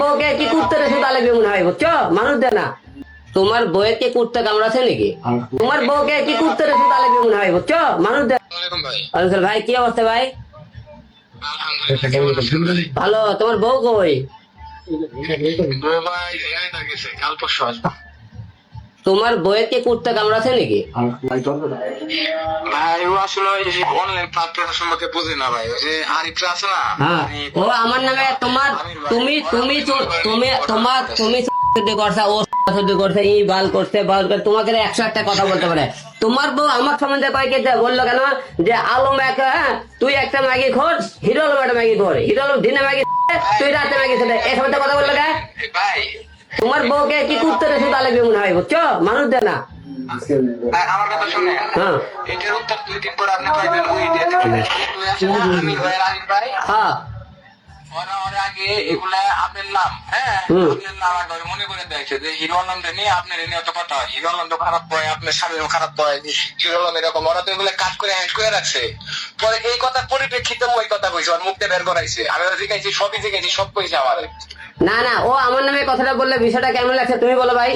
বউকে কি করতে রেখে তাহলে মনে হয় বুঝছ মানুষ দেয় না। তোমার বউয়ে কি কুর্তা কামড়াছে নাকি? তোমার বউকে কি কুর্তা রেখে তাহলে মনে হয় বুঝছ মানুষ দেয় ভাই। কি অবস্থা ভাই? ভালো তোমার বউ কই? ভাই জানি না গেছে কাল পরশু আসবে। তোমার বউয়ে কি কুত্তে কামড়াছে নাকি? ভাই ও আসলে ওই যে অনলাইন প্ল্যাটফর্ম সম্পর্কে বোঝে না ভাই। ওই যে আরিফরা আছে না হ্যাঁ। ও আমার নামে তোমার তুমি তুমি তুমি তোমার তুমি শুদ্ধি করছে ও শুদ্ধি করছে ই বাল করছে বাল করে তোমাকে একশো একটা কথা বলতে পারে। তোমার বউ আমার সম্বন্ধে কয়েকে বলল কেন? যে আলম এক হ্যাঁ তুই একটা ম্যাগি খোর হিরো আলম একটা ম্যাগি খোর। হিরো আলম দিনে ম্যাগি তুই রাতে ম্যাগি খেতে সম্বন্ধে কথা বলল কেন ভাই তোমার বউকে কি করতে রেখে তাহলে মনে হয় বুঝছ? মানুষ দেয় না। আমার কথা শুনে হ্যাঁ। এটার উত্তর দুই দিন পরে আপনি পাইবেন ওই ডেট ভাই আরিফ ভাই হ্যাঁ। ওরা ওরা আগে এগুলা আপনার নাম হ্যাঁ? আপনার নাম আগে মনে করে দেখছে যে হিরো আলমটা নিয়ে আপনার এ নিয়ে অত কথা হিরো আলম খারাপ পয় আপনার স্বামীও খারাপ পয় হিরো আলম এরকম। ওরা তো এগুলো কাজ করে হ্যান্ড করে রাখছে। পরে এই কথার পরিপ্রেক্ষিতে ওই কথা কইছে ওর মুখতে বের করাইছে। আমি ওরা শিখাইছি সবই শিখাইছি সব কইছে আমার। না না ও আমার নামে কথাটা বললে বিষয়টা কেমন লাগছে তুমি বলো ভাই।